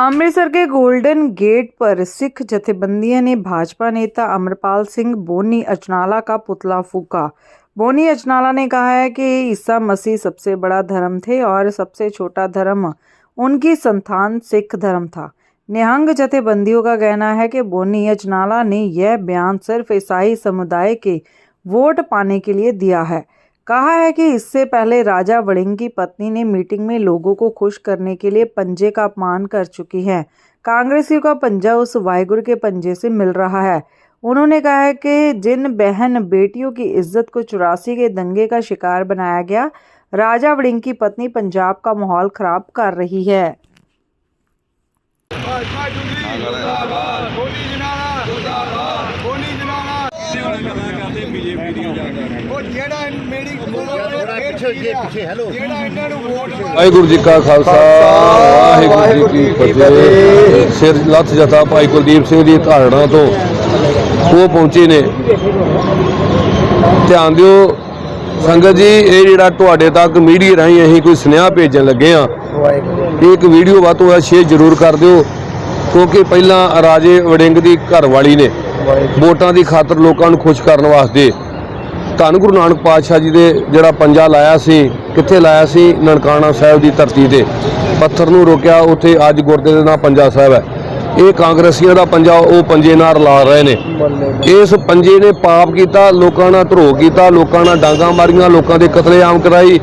अमृतसर के golden gate पर सिख जथेबंदियों ने भाजपा नेता अमरपाल सिंह, बोनी अचनाला का पुतला फूका। बोनी अचनाला ने कहा है कि ईसा मसीह सबसे बड़ा धर्म थे और सबसे छोटा धर्म उनकी संतान सिख धर्म था। निहंग जथेबंदियों का कहना है कि बोनी अचनाला ने यह बयान सिर्फ़ ईसाई समुदाय के वोट पाने के लिए दिया है। कहा है कि इससे पहले राजा वड़िंग की पत्नी ने मीटिंग में लोगों को खुश करने के लिए पंजे का अपमान कर चुकी है। कांग्रेसियों का पंजा उस वाहिगुरु के पंजे से मिल रहा है। उन्होंने कहा है कि जिन बहन बेटियों की इज़्ज़त को चौरासी के दंगे का शिकार बनाया गया, राजा वड़िंग की पत्नी पंजाब का माहौल खराब कर रही है। ਪਿੱਛੇ ਪਿੱਛੇ ਹੈਲੋ। ਜਿਹੜਾ ਇਹਨਾਂ ਨੂੰ ਵੋਟ ਵਾਹਿਗੁਰੂ ਜੀ ਕਾ ਖਾਲਸਾ ਵਾਹਿਗੁਰੂ ਜੀ ਕੀ ਫਤਿਹ। ਸਿਰ ਲੱਥ ਜਤਾ ਭਾਈ ਕੁਲਦੀਪ ਸਿੰਘ ਦੀ ਧਾਰਣਾ ਤੋਂ ਉਹ ਪਹੁੰਚੇ ਨੇ। ਧਿਆਨ ਦਿਓ ਸੰਗਤ ਜੀ ਇਹ ਜਿਹੜਾ ਤੁਹਾਡੇ ਤੱਕ ਮੀਡੀਆ ਰਾਹੀਂ ਅਸੀਂ ਕੋਈ ਸੁਨੇਹਾ ਭੇਜਣ ਲੱਗੇ ਆ ਇਹ ਇੱਕ ਵੀਡੀਓ ਵੱਧ ਤੋਂ ਵੱਧ ਸ਼ੇਅਰ ਜ਼ਰੂਰ ਕਰ ਦਿਓ ਕਿਉਂਕਿ ਪਹਿਲਾਂ ਰਾਜੇ ਵੜਿੰਗ ਦੀ ਘਰ ਵਾਲੀ ਨੇ ਵੋਟਾਂ ਦੀ ਖਾਤਰ ਲੋਕਾਂ ਨੂੰ ਖੁਸ਼ ਕਰਨ ਵਾਸਤੇ ਧੰਨ ਗੁਰੂ ਨਾਨਕ ਪਾਤਸ਼ਾਹ ਜੀ ਦੇ ਜਿਹੜਾ ਪੰਜਾ ਲਾਇਆ ਸੀ, ਕਿੱਥੇ ਲਾਇਆ ਸੀ? ਨਨਕਾਣਾ ਸਾਹਿਬ ਦੀ ਧਰਤੀ ਤੇ। ਪੱਥਰ ਨੂੰ ਰੋਕਿਆ, ਉੱਥੇ ਅੱਜ ਗੁਰਦੇ ਦੇ ਨਾਲ ਪੰਜਾ ਸਾਹਿਬ ਹੈ। ਇਹ ਕਾਂਗਰਸੀਆਂ ਦਾ ਪੰਜਾ, ਉਹ ਪੰਜੇ ਨਾਲ ਰਲਾ ਰਹੇ ਨੇ। ਇਸ ਪੰਜੇ ਨੇ ਪਾਪ ਕੀਤਾ, ਲੋਕਾਂ ਨਾਲ ਧਰੋ ਕੀਤਾ, ਲੋਕਾਂ ਨਾਲ ਡਾਂਗਾ ਮਾਰੀਆਂ, ਲੋਕਾਂ ਦੇ ਕਤਲੇਆਮ ਕਰਾਈ।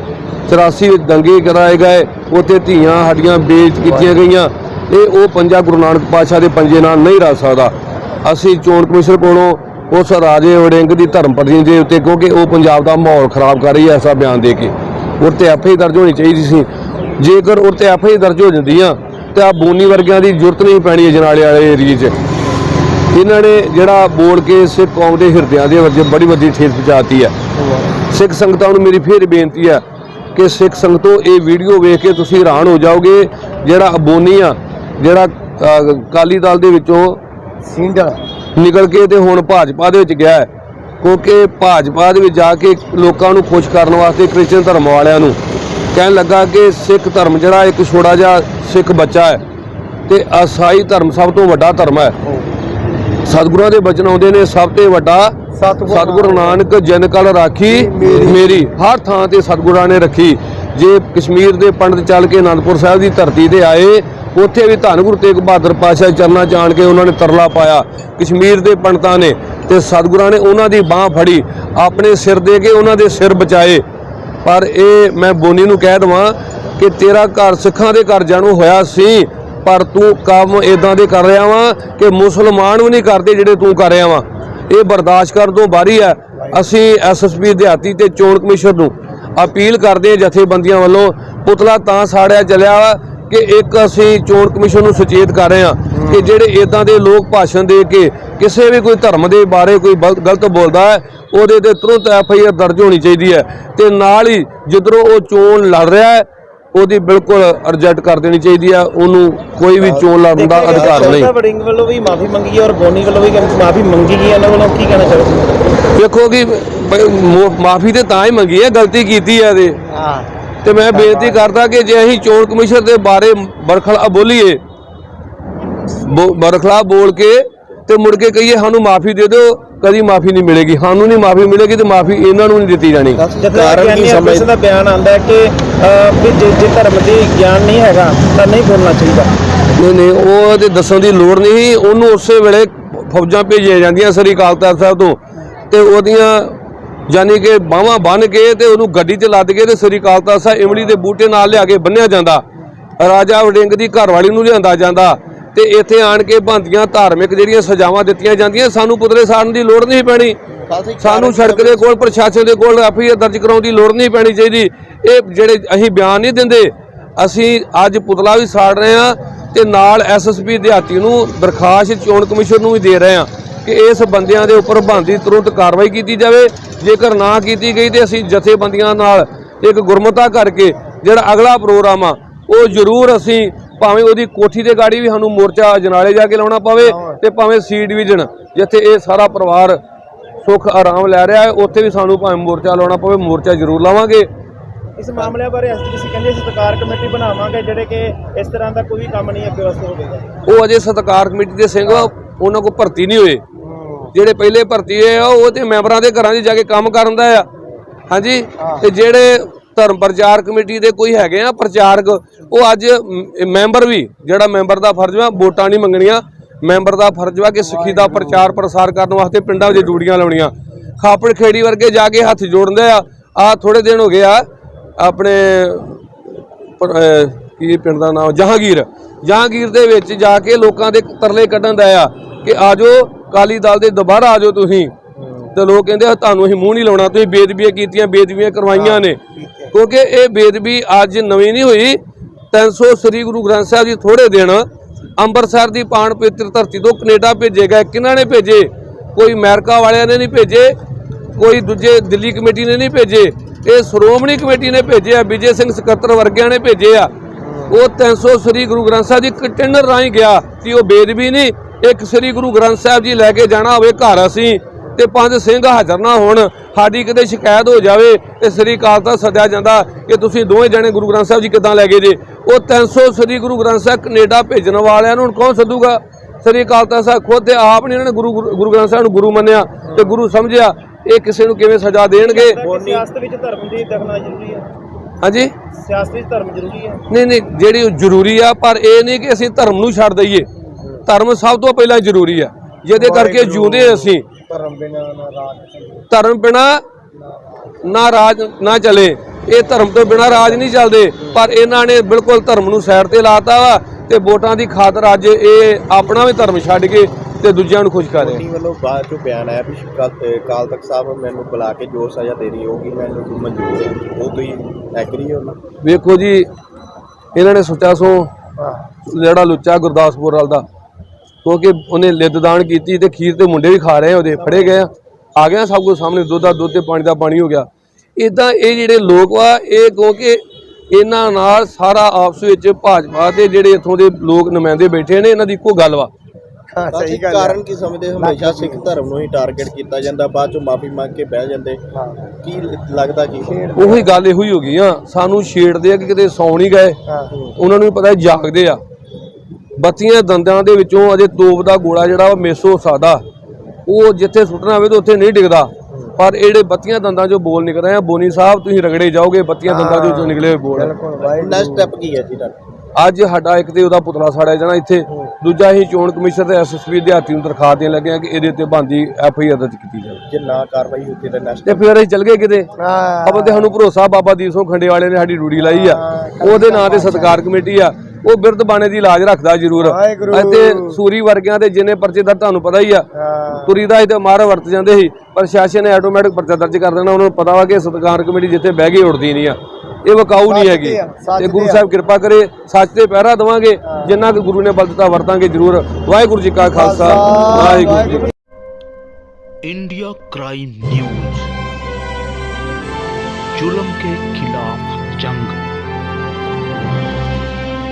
84 ਵਿੱਚ ਦੰਗੇ ਕਰਾਏ ਗਏ, ਉੱਥੇ ਧੀਆਂ ਹੱਡੀਆਂ ਬੇਇੱਜ਼ਤ ਕੀਤੀਆਂ ਗਈਆਂ। ਇਹ ਉਹ ਪੰਜਾ ਗੁਰੂ ਨਾਨਕ ਪਾਤਸ਼ਾਹ ਦੇ ਪੰਜੇ ਨਾਲ ਨਹੀਂ ਰਲ ਸਕਦਾ। ਅਸੀਂ ਚੋਣ ਕਮਿਸ਼ਨ ਕੋਲੋਂ ਉਸ ਰਾਜੇ ਵੜਿੰਗ ਦੀ ਧਰਮ ਪਤਨੀ ਦੇ ਉੱਤੇ ਕਿਉਂਕਿ ਉਹ ਪੰਜਾਬ ਦਾ ਮਾਹੌਲ ਖਰਾਬ ਕਰ ਰਹੀ ਹੈ ਐਸਾ ਬਿਆਨ ਦੇ ਕੇ। ਉਹ ਤੇ ਐਫਆਈ ਦਰਜ ਹੋਣੀ ਚਾਹੀਦੀ ਸੀ। ਜੇਕਰ ਉਹ ਤੇ ਐਫਆਈ ਦਰਜ ਹੋ ਜਾਂਦੀਆਂ ਤੇ ਆ ਬੋਨੀ ਵਰਗਿਆਂ ਦੀ ਜ਼ਰੂਰਤ ਨਹੀਂ ਪੈਣੀ ਅਜਨਾਲੇ ਵਾਲੇ ਏਰੀਏ 'ਚ। ਇਹਨਾਂ ਨੇ ਜਿਹੜਾ ਬੋਲ ਕੇ ਸਿੱਖ ਕੌਮ ਦੇ ਹਿਰਦਿਆਂ ਦੇ ਵਿੱਚ ਬੜੀ ਵੱਡੀ ਠੇਸ ਪਹੁੰਚਾਤੀ ਹੈ। ਸਿੱਖ ਸੰਗਤਾਂ ਨੂੰ ਮੇਰੀ ਫੇਰ ਬੇਨਤੀ ਹੈ ਕਿ ਸਿੱਖ ਸੰਗਤੋ ਇਹ ਵੀਡੀਓ ਵੇਖ ਕੇ ਤੁਸੀਂ ਹੈਰਾਨ ਹੋ ਜਾਓਗੇ ਜਿਹੜਾ ਅਬੋਨੀ ਆ ਜਿਹੜਾ ਅ, ਅਕਾਲੀ ਦਲ ਦੇ ਵਿੱਚੋਂ ਸਿੰਡਾ ਨਿਕਲ ਕੇ ਤੇ ਹੁਣ ਭਾਜਪਾ ਦੇ ਵਿੱਚ ਗਿਆ ਕਿਉਂਕਿ ਭਾਜਪਾ ਦੇ ਵਿੱਚ ਜਾ ਕੇ ਲੋਕਾਂ ਨੂੰ ਖੁਸ਼ ਕਰਨ ਵਾਸਤੇ ਕ੍ਰਿਸਚਨ ਧਰਮ ਵਾਲਿਆਂ ਨੂੰ ਕਹਿਣ ਲੱਗਾ ਕਿ ਸਿੱਖ ਧਰਮ ਜਿਹੜਾ ਇੱਕ ਛੋੜਾ ਜਿਹਾ ਸਿੱਖ ਬੱਚਾ ਹੈ ਤੇ ਅਸਾਈ ਧਰਮ ਸਭ ਤੋਂ ਵੱਡਾ ਧਰਮ ਹੈ। ਸਤਿਗੁਰਾਂ ਦੇ ਬਚਨ ਆਉਂਦੇ ਨੇ ਸਭ ਤੋਂ ਵੱਡਾ ਸਤਿਗੁਰੂ ਨਾਨਕ ਜਨ ਕਲ ਰਾਖੀ ਮੇਰੀ। ਹਰ ਥਾਂ ਤੇ ਸਤਿਗੁਰਾਂ ਨੇ ਰੱਖੀ। ਜੇ ਕਸ਼ਮੀਰ ਦੇ ਪੰਡਤ ਚੱਲ ਕੇ ਅਨੰਦਪੁਰ ਸਾਹਿਬ ਦੀ ਧਰਤੀ ਤੇ ਆਏ ਉੱਥੇ ਵੀ ਧੰਨ ਗੁਰੂ ਤੇਗ ਬਹਾਦਰ ਪਾਤਸ਼ਾਹ ਚਰਨਾਂ ਚ ਆਣ ਕੇ ਉਹਨਾਂ ਨੇ ਤਰਲਾ ਪਾਇਆ, ਕਸ਼ਮੀਰ ਦੇ ਪੰਡਤਾਂ ਨੇ ਤੇ ਸਤਿਗੁਰਾਂ ਨੇ ਉਹਨਾਂ ਦੀ ਬਾਹ ਫੜੀ, ਆਪਣੇ ਸਿਰ ਦੇ ਕੇ ਉਹਨਾਂ ਦੇ ਸਿਰ ਬਚਾਏ। ਪਰ ਇਹ ਮੈਂ ਬੋਨੀ ਨੂੰ ਕਹਿ ਦਵਾਂ ਕਿ ਤੇਰਾ ਘਰ ਸਿੱਖਾਂ ਦੇ ਘਰ ਜਾਣੂ ਹੋਇਆ ਸੀ, ਪਰ ਤੂੰ ਕੰਮ ਇਦਾਂ ਦੇ ਕਰ ਰਿਹਾ ਵਾਂ ਕਿ ਮੁਸਲਮਾਨ ਵੀ ਨਹੀਂ ਕਰਦੇ ਜਿਹੜੇ ਤੂੰ ਕਰ ਰਿਹਾ ਵਾਂ। ਇਹ ਬਰਦਾਸ਼ਤ ਕਰਨ ਤੋਂ ਬਾਹਰੀ ਹੈ। ਅਸੀਂ ਐਸਐਸਪੀ ਦਿਹਾਤੀ ਤੇ ਚੋਣ ਕਮਿਸ਼ਨ ਨੂੰ ਅਪੀਲ ਕਰਦੇ ਹਾਂ ਜਥੇਬੰਦੀਆਂ ਵੱਲੋਂ, ਪੁਤਲਾ ਤਾਂ ਸਾੜਿਆ ਚੱਲਿਆ ਕਿ ਇੱਕ ਅਸੀਂ ਚੋਣ ਕਮਿਸ਼ਨ ਨੂੰ ਸੁਚੇਤ ਕਰ ਰਹੇ ਹਾਂ ਕਿ ਜਿਹੜੇ ਇਦਾਂ ਦੇ ਲੋਕ ਭਾਸ਼ਣ ਦੇ ਕੇ ਕਿਸੇ ਵੀ ਕੋਈ ਧਰਮ ਦੇ ਬਾਰੇ ਕੋਈ ਗਲਤ ਬੋਲਦਾ ਹੈ ਉਹਦੇ ਤੇ ਤੁਰੰਤ ਐਫ ਆਈ ਆਰ ਦਰਜ ਹੋਣੀ ਚਾਹੀਦੀ ਹੈ ਤੇ ਨਾਲ ਹੀ ਜਿੱਧਰੋਂ ਉਹ ਚੋਣ ਲੜ ਰਿਹਾ ਹੈ ਉਹਦੀ ਬਿਲਕੁਲ ਰਿਜੈਕਟ ਕਰ ਦੇਣੀ ਚਾਹੀਦੀ ਹੈ ਉਹਨੂੰ ਕੋਈ ਵੀ ਚੋਣ ਲੜਨ ਦਾ ਅਧਿਕਾਰ ਨਹੀਂ। ਵੜਿੰਗ ਵੱਲੋਂ ਵੀ ਮਾਫੀ ਮੰਗੀ ਹੈ ਔਰ ਬੋਨੀ ਵੱਲੋਂ ਵੀ ਮਾਫੀ ਮੰਗੀ ਗਈ ਹੈ ਇਹਨਾਂ ਵੱਲੋਂ ਕੀ ਕਹਿਣਾ ਚਾਹੋਗੇ? ਵੇਖੋ ਕਿ ਮਾਫੀ ਤੇ ਤਾਂ ਹੀ ਮੰਗੀ ਹੈ ਗਲਤੀ ਕੀਤੀ ਹੈ ਇਹਦੇ। ਹਾਂ। ਤੇ ਮੈਂ ਬੇਨਤੀ ਕਰਦਾ ਕਿ ਜੇ ਅਸੀਂ ਚੋਣ ਕਮਿਸ਼ਨ ਦੇ ਬਾਰੇ ਬਰਖਲਾ ਬੋਲੀਏ ਬਰਖਲਾ ਬੋਲ ਕੇ ਤੇ ਮੁੜ ਕੇ ਕਹੀਏ ਸਾਨੂੰ ਮਾਫੀ ਦੇ ਦਿਓ ਕਦੀ ਮਾਫੀ ਨਹੀਂ ਮਿਲੇਗੀ। ਸਾਨੂੰ ਨਹੀਂ ਮਾਫੀ ਮਿਲੇਗੀ ਤੇ ਮਾਫੀ ਇਹਨਾਂ ਨੂੰ ਨਹੀਂ ਦਿੱਤੀ ਜਾਣੀ। ਜਦ ਗਿਆਨੀ ਅਰਪਿਤ ਦਾ ਬਿਆਨ ਆਂਦਾ ਹੈ ਕਿ ਜੇ ਜੇ ਧਰਮ ਦੀ ਗਿਆਨ ਨਹੀਂ ਹੈਗਾ ਤਾਂ ਨਹੀਂ ਬੋਲਣਾ ਚਾਹੀਦਾ। ਨਹੀਂ ਨਹੀਂ ਉਹ ਤੇ ਦੱਸਣ ਦੀ ਲੋੜ ਨਹੀਂ ਉਹਨੂੰ ਉਸੇ ਵੇਲੇ ਫੌਜਾਂ ਭੇਜੀਆਂ ਜਾਂਦੀਆਂ ਸ੍ਰੀ ਅਕਾਲ ਤਖਤ ਸਾਹਿਬ ਤੋਂ। ਤੇ ਉਹਦੀਆਂ ਯਾਨੀ ਕਿ ਬਾਹਾਂ ਬੰਨ ਕੇ ਤੇ ਉਹਨੂੰ ਗੱਡੀ 'ਚ ਲੱਦ ਕੇ ਤੇ ਸ੍ਰੀ ਅਕਾਲ ਤਖਤ ਸਾਹਿਬ ਇਮਲੀ ਦੇ ਬੂਟੇ ਨਾਲ ਲਿਆ ਕੇ ਬੰਨਿਆ ਜਾਂਦਾ। ਰਾਜਾ ਵੜਿੰਗ ਦੀ ਘਰਵਾਲੀ ਨੂੰ ਲਿਆਂਦਾ ਜਾਂਦਾ। ਤੇ ਇੱਥੇ ਆਣ ਕੇ ਬੰਦੀਆਂ ਧਾਰਮਿਕ ਜਿਹੜੀਆਂ ਸਜ਼ਾਵਾਂ ਦਿੱਤੀਆਂ ਜਾਂਦੀਆਂ ਸਾਨੂੰ ਪੁਤਲੇ ਸਾੜਨ ਦੀ ਲੋੜ ਨਹੀਂ ਪੈਣੀ। ਸਾਨੂੰ ਸੜਕ ਦੇ ਕੋਲ ਪ੍ਰਸ਼ਾਸਨ ਦੇ ਕੋਲ ਐਫਆਈਆਰ ਦਰਜ ਕਰਾਉਣ ਦੀ ਲੋੜ ਨਹੀਂ ਪੈਣੀ ਚਾਹੀਦੀ। ਇਹ ਜਿਹੜੇ ਅਸੀਂ ਬਿਆਨ ਨਹੀਂ ਦਿੰਦੇ ਅਸੀਂ ਅੱਜ ਪੁਤਲਾ ਵੀ ਸਾੜ ਰਹੇ ਹਾਂ ਤੇ ਨਾਲ ਐਸਐਸਪੀ ਦਿਹਾਤੀ ਨੂੰ ਦਰਖਾਸਤ ਚੋਣ ਕਮਿਸ਼ਨ ਨੂੰ ਵੀ ਦੇ ਰਹੇ ਹਾਂ। ਕਿ ਇਸ ਬੰਦਿਆਂ ਦੇ ਉੱਪਰ ਬੰਦੀ ਤੁਰੰਤ ਕਾਰਵਾਈ ਕੀਤੀ ਜਾਵੇ। ਜੇਕਰ ਨਾ ਕੀਤੀ ਗਈ ਤੇ ਅਸੀਂ ਜਥੇਬੰਦੀਆਂ ਨਾਲ ਇੱਕ ਗੁਰਮਤਾ ਕਰਕੇ ਜਿਹੜਾ ਅਗਲਾ ਪ੍ਰੋਗਰਾਮ ਆ ਉਹ ਜ਼ਰੂਰ ਅਸੀਂ ਭਾਵੇਂ ਉਹਦੀ ਕੋਠੀ ਤੇ ਗਾੜੀ ਵੀ ਸਾਨੂੰ ਮੋਰਚਾ ਜਨਾਲੇ ਜਾ ਕੇ ਲਾਉਣਾ ਪਵੇ ਤੇ ਭਾਵੇਂ ਸੀ ਡਿਵੀਜ਼ਨ ਜਿੱਥੇ ਇਹ ਸਾਰਾ ਪਰਿਵਾਰ ਸੁੱਖ ਆਰਾਮ ਲੈ ਰਿਹਾ ਹੈ ਉੱਥੇ ਵੀ ਸਾਨੂੰ ਭਾਵੇਂ ਮੋਰਚਾ ਲਾਉਣਾ ਪਵੇ ਮੋਰਚਾ ਜ਼ਰੂਰ ਲਾਵਾਂਗੇ। ਇਸ ਮਾਮਲੇ ਬਾਰੇ ਐਸਜੀਪੀਸੀ ਕਹਿੰਦੇ ਅਸੀਂ ਸਰਕਾਰ ਕਮੇਟੀ ਬਣਾਵਾਂਗੇ ਜਿਹੜੇ ਕਿ ਇਸ ਤਰ੍ਹਾਂ ਦਾ ਕੋਈ ਕੰਮ ਨਹੀਂ ਅੱਗੇ ਵਾਸਤੇ ਹੋਵੇਗਾ। ਉਹ ਅਜੇ ਸਤਕਾਰ ਕਮੇਟੀ ਦੇ ਸਿੰਘ ਉਹਨਾਂ ਕੋ ਭਰਤੀ ਨਹੀਂ ਹੋਏ। ਜਿਹੜੇ ਪਹਿਲੇ ਭਰਤੀ ਹੋਏ ਆ ਉਹ ਤੇ ਮੈਂਬਰਾਂ ਦੇ ਘਰਾਂ 'ਚ ਜਾ ਕੇ ਕੰਮ ਕਰਨ ਦਾ ਆ। ਹਾਂਜੀ? ਤੇ ਜਿਹੜੇ ਧਰਮ ਪ੍ਰਚਾਰ ਕਮੇਟੀ ਦੇ ਕੋਈ ਹੈਗੇ ਆ ਪ੍ਰਚਾਰਕ ਉਹ ਅੱਜ ਮੈਂਬਰ ਵੀ ਜਿਹੜਾ ਮੈਂਬਰ ਦਾ ਫਰਜ਼ ਆ ਵੋਟਾਂ ਨਹੀਂ ਮੰਗਣੀਆਂ। ਮੈਂਬਰ ਦਾ ਫਰਜ਼ ਵਾ ਕਿ ਸਿੱਖੀ ਦਾ ਪ੍ਰਚਾਰ ਪ੍ਰਸਾਰ ਕਰਨ ਵਾਸਤੇ ਪਿੰਡਾਂ ਵਿੱਚ ਡਿਊਟੀਆਂ ਲਾਉਣੀਆਂ। ਖਾਪੜ ਖੇੜੀ ਵਰਗੇ ਜਾ ਕੇ ਹੱਥ ਜੋੜਦੇ ਆ। ਆ ਥੋੜੇ ਦਿਨ ਹੋ ਗਏ ਆ ਆਪਣੇ ਕੀ ਪਿੰਡ ਦਾ ਨਾਮ ਜਹਾਂਗੀਰ। ਜਹਾਂਗੀਰ ਦੇ ਵਿੱਚ ਜਾ ਕੇ ਲੋਕਾਂ ਦੇ ਤਰਲੇ ਕੱਢਣ ਦਾ ਆ ਕਿ ਆਜੋ ਕਾਲੀ ਦਲ ਦੇ ਦੁਬਾਰਾ ਆਜੋ ਤੁਸੀਂ। ਤੇ ਲੋਕ ਕਹਿੰਦੇ ਆ, ਤੁਹਾਨੂੰ ਅਸੀਂ ਮੂੰਹ ਨਹੀਂ ਲਾਉਣਾ। ਤੁਸੀਂ ਬੇਦਬੀਆਂ ਕੀਤੀਆਂ ਬੇਦਬੀਆਂ ਕਰਵਾਈਆਂ ਨੇ। ਕਿਉਂਕਿ ਇਹ ਬੇਦਬੀ ਅੱਜ ਨਵੀਂ ਨਹੀਂ ਹੋਈ। 300 ਸ੍ਰੀ ਗੁਰੂ ਗ੍ਰੰਥ ਸਾਹਿਬ ਜੀ ਥੋੜੇ ਦਿਨ ਅੰਮ੍ਰਿਤਸਰ ਦੀ ਪਾਣ ਪਵਿੱਤਰ ਧਰਤੀ ਤੋਂ ਕੈਨੇਡਾ ਭੇਜੇ ਗਏ। ਕਿਹਨਾਂ ਨੇ ਭੇਜੇ? ਕੋਈ ਅਮਰੀਕਾ ਵਾਲਿਆਂ ਨੇ ਨਹੀਂ ਭੇਜੇ। ਕੋਈ ਦੂਜੇ ਦਿੱਲੀ ਕਮੇਟੀ ਨੇ ਨਹੀਂ ਭੇਜੇ। ਇਹ ਸ਼੍ਰੋਮਣੀ ਕਮੇਟੀ ਨੇ ਭੇਜੇ ਆ। ਵਿਜੇ ਸਿੰਘ ਸਕੱਤਰ ਵਰਗਿਆਂ ਨੇ ਭੇਜੇ ਆ। ਉਹ 300 ਸ੍ਰੀ ਗੁਰੂ ਗ੍ਰੰਥ ਸਾਹਿਬ ਜੀ ਕੰਟੇਨਰ ਰਾਹੀਂ ਗਿਆ ਕਿ ਉਹ ਬੇਦਬੀ ਨਹੀਂ। ਇੱਕ ਸ੍ਰੀ ਗੁਰੂ ਗ੍ਰੰਥ ਸਾਹਿਬ ਜੀ ਲੈ ਕੇ ਜਾਣਾ ਹੋਵੇ ਘਰ ਅਸੀਂ ਤੇ ਪੰਜ ਸਿੰਘ ਹਾਜ਼ਰ ਨਾ ਹੋਣ ਸਾਡੀ ਕਿਤੇ ਸ਼ਿਕਾਇਤ ਹੋ ਜਾਵੇ ਤੇ ਸ੍ਰੀ ਅਕਾਲ ਤਖਤ ਸੱਦਿਆ ਜਾਂਦਾ ਕਿ ਤੁਸੀਂ ਦੋਵੇਂ ਜਣੇ ਗੁਰੂ ਗ੍ਰੰਥ ਸਾਹਿਬ ਜੀ ਕਿੱਦਾਂ ਲੈ ਗਏ ਜੇ। ਉਹ 300 ਸ੍ਰੀ ਗੁਰੂ ਗ੍ਰੰਥ ਸਾਹਿਬ ਕੈਨੇਡਾ ਭੇਜਣ ਵਾਲਿਆਂ ਨੂੰ ਕੌਣ ਸੱਦੂਗਾ? ਸ੍ਰੀ ਅਕਾਲ ਤਖਤ ਸਾਹਿਬ ਖੁਦ ਤੇ ਆਪ ਨੇ ਇਹਨਾਂ ਨੇ ਗੁਰੂ ਗੁਰੂ ਗ੍ਰੰਥ ਸਾਹਿਬ ਨੂੰ ਗੁਰੂ ਮੰਨਿਆ ਤੇ ਗੁਰੂ ਸਮਝਿਆ ਇਹ ਕਿਸੇ ਨੂੰ ਕਿਵੇਂ ਸਜ਼ਾ ਦੇਣਗੇ? ਸਿਆਸਤ ਵਿੱਚ ਧਰਮ ਦੀ ਦਖਨਾ ਜ਼ਰੂਰੀ ਹੈ ਹਾਂਜੀ? ਸਿਆਸਤ ਵਿੱਚ ਧਰਮ ਜ਼ਰੂਰੀ ਹੈ ਨਹੀਂ ਨਹੀਂ ਜਿਹੜੀ ਜ਼ਰੂਰੀ ਆ ਪਰ ਇਹ ਨਹੀਂ ਕਿ ਅਸੀਂ ਧਰਮ ਨੂੰ ਛੱਡ ਦਈਏ। ਧਰਮ ਸਭ ਤੋਂ ਪਹਿਲਾਂ ਜ਼ਰੂਰੀ ਆ। ਜਿਹਦੇ ਕਰਕੇ ਜਿਉਂਦੇ ਅਸੀਂ। ਧਰਮ ਬਿਨਾਂ ਨਾ ਰਾਜ ਧਰਮ ਬਿਨਾ ਨਾ ਰਾਜ ਨਾ ਚਲੇ। ਇਹ ਧਰਮ ਤੋਂ ਬਿਨਾ ਰਾਜ ਨਹੀਂ ਚੱਲਦੇ। ਪਰ ਇਹਨਾਂ ਨੇ ਬਿਲਕੁਲ ਧਰਮ ਨੂੰ ਸਾਈਡ ਤੇ ਲਾਤਾ ਵਾ ਤੇ ਵੋਟਾਂ ਦੀ ਖਾਤਰ ਅੱਜ ਇਹ ਆਪਣਾ ਵੀ ਧਰਮ ਛੱਡ ਕੇ ਤੇ ਦੂਜਿਆਂ ਨੂੰ ਖੁਸ਼ ਕਰ। ਰਹੇ ਕੰਪਨੀ ਵੱਲੋਂ ਬਾਅਦ ਚੋਂ ਬਿਆਨ ਆਇਆ ਵੀ ਕਾਲ ਕਾਲ ਤੱਕ ਸਾਹਿਬ ਮੈਨੂੰ ਬੁਲਾ ਕੇ ਜੋ ਸਜ਼ਾ ਦੇਣੀ ਹੋਗੀ ਮੈਨੂੰ ਮਨਜ਼ੂਰ ਹੈ। ਉਹ ਤੁਸੀਂ ਐਗਰੀ ਹੋ ਨਾ ਵੇਖੋ ਜੀ ਇਹਨਾਂ ਨੇ ਸੋਚਿਆ ਸੋ। ਜਿਹੜਾ ਲੁੱਚਾ ਗੁਰਦਾਸਪੁਰ ਵਾਲ ਦਾ। ਕਿਉਂਕਿ ਉਹਨੇ ਲਿੱਦਦਾਨ ਕੀਤੀ ਤੇ ਖੀਰ ਤੇ ਮੁੰਡੇ ਵੀ ਖਾ ਰਹੇ ਆ ਉਹਦੇ ਫੜੇ ਗਏ ਆ। ਆ ਗਿਆ ਸਭ ਕੁਝ ਸਾਹਮਣੇ ਦੁੱਧ ਦਾ ਦੁੱਧ ਤੇ ਪਾਣੀ ਦਾ ਪਾਣੀ ਹੋ ਗਿਆ। ਇਦਾਂ ਇਹ ਜਿਹੜੇ ਲੋਕ ਵਾ ਇਹ ਕਿਉਂਕਿ ਇਹਨਾਂ ਨਾਲ ਸਾਰਾ ਆਪਸ ਵਿੱਚ ਭਾਜਪਾ ਦੇ ਜਿਹੜੇ ਇੱਥੋਂ ਦੇ ਲੋਕ ਨੁਮਾਇੰਦੇ ਬੈਠੇ ਨੇ ਇਹਨਾਂ ਦੀ ਇੱਕੋ ਗੱਲ ਵਾ। ਸਹੀ ਗੱਲ ਕਾਰਨ ਕੀ ਸਮਝਦੇ ਹਮੇਸ਼ਾ? ਸਿੱਖ ਧਰਮ ਨੂੰ ਹੀ ਟਾਰਗੇਟ ਕੀਤਾ ਜਾਂਦਾ ਬਾਅਦ ਚੋਂ ਮਾਫੀ ਮੰਗ ਕੇ ਬਹਿ ਜਾਂਦੇ। ਕੀ ਲੱਗਦਾ ਕੀ? ਉਹੀ ਗੱਲ ਇਹੋ ਹੀ ਹੋ ਗਈ ਆ ਸਾਨੂੰ ਛੇੜਦੇ ਆ ਕਿ ਕਿਤੇ ਸੌਂ ਨਹੀਂ ਗਏ। ਉਹਨਾਂ ਨੂੰ ਵੀ ਪਤਾ ਜਾਗਦੇ ਆ। ਬੱਤੀਆਂ ਦੰਦਾਂ ਦੇ ਵਿੱਚੋਂ ਅਜੇ ਤੋਪ ਦਾ ਗੋਲਾ ਜਿਹੜਾ ਉਹ ਮਿਸ ਹੋ ਸਕਦਾ ਉਹ ਜਿੱਥੇ ਸੁੱਟਣਾ ਹੋਵੇ ਤਾਂ ਉੱਥੇ ਨਹੀਂ ਡਿੱਗਦਾ। ਪਰ ਜਿਹੜੇ ਬੱਤੀਆਂ ਦੰਦਾਂ ਚੋਂ ਬੋਲ ਨਿਕਲ ਰਹੇ। ਆ ਬੋਨੀ ਸਾਹਿਬ ਤੁਸੀਂ ਰਗੜੇ ਜਾਓਗੇ ਬੱਤੀਆਂ ਦੰਦਾਂ ਚੋਂ ਨਿਕਲੇ ਹੋਏ ਬੋਲ। ਨੈਕਸਟ ਸਟੈਪ ਕੀ ਹੈ ਜੀ ਤੁਹਾਡਾ? ਅੱਜ ਸਾਡਾ ਇੱਕ ਤੇ ਉਹਦਾ ਪੁਤਲਾ ਸਾੜਿਆ ਜਾਣਾ ਇੱਥੇ। ਦੂਜਾ ਅਸੀਂ ਚੋਣ ਕਮਿਸ਼ਨ ਤੇ ਐਸਐਸਪੀ ਦਿਹਾਤੀ ਨੂੰ ਦਰਖਾਸਤ ਦੇਣ ਲੱਗੇ ਆ ਕਿ ਇਹਦੇ ਉੱਤੇ ਬੰਦੀ ਐਫ ਆਈ ਆਰ ਦਰਜ ਕੀਤੀ ਜਾਵੇ। ਜੇ ਨਾ ਕਾਰਵਾਈ ਹੁੰਦੀ ਤਾਂ ਨੈਕਸਟ ਤੇ ਫਿਰ ਅਸੀਂ ਚੱਲ ਗਏ ਕਿਤੇ। ਆਪਾਂ ਤੇ ਸਾਨੂੰ ਭਰੋਸਾ ਬਾਬਾ ਦੀਪ ਸਿੰਘ ਖੰਡੇ ਵਾਲੇ ਨੇ ਸਾਡੀ ਡਿਊਟੀ ਲਾਈ ਆ। ਉਹਦੇ ਨਾਂ ਤੇ ਸਤਕਾਰ ਕਮੇਟੀ ਆ। ਉਹ ਬਿਰਧ ਬਾਣੇ ਦੀ ਇਲਾਜ ਰੱਖਦਾ ਜ਼ਰੂਰ ਅਤੇ ਸੂਰੀ ਵਰਗਿਆਂ ਦੇ ਜਿੰਨੇ ਪਰਚੇ ਦਾ ਤੁਹਾਨੂੰ ਪਤਾ ਹੀ ਆ ਤੁਰੀ ਦਾ ਤੇ ਮਾਰ ਵਰਤ ਜਾਂਦੇ ਸੀ ਪ੍ਰਸ਼ਾਸਨ ਨੇ ਆਟੋਮੈਟਿਕ ਪਰਚਾ ਦਰਜ ਕਰ ਦੇਣਾ ਉਹਨਾਂ ਨੂੰ ਪਤਾ ਵਾ ਕਿ ਸਤਕਾਰ ਕਮੇਟੀ ਜਿੱਥੇ ਬਹਿ ਗਈ ਉੜਦੀ ਨਹੀਂ ਆ ਇਹ ਵਕਾਊ ਨਹੀਂ ਹੈਗੀ ਤੇ ਗੁਰੂ ਸਾਹਿਬ ਕਿਰਪਾ ਕਰੇ ਸੱਚ ਤੇ ਪਹਿਰਾ ਦੇਵਾਂਗੇ ਜਿੰਨਾ ਕਿ ਗੁਰੂ ਨੇ ਬਲ ਦਿੱਤਾ ਵਰਤਾਂਗੇ ਜ਼ਰੂਰ ਵਾਹਿਗੁਰੂ ਜੀ ਕਾ ਖਾਲਸਾ ਵਾਹਿਗੁਰੂ ਜੀ ਕੀ ਫਤਿਹ। इंडिया क्राइम न्यूज जुल्म के खिलाफ जंग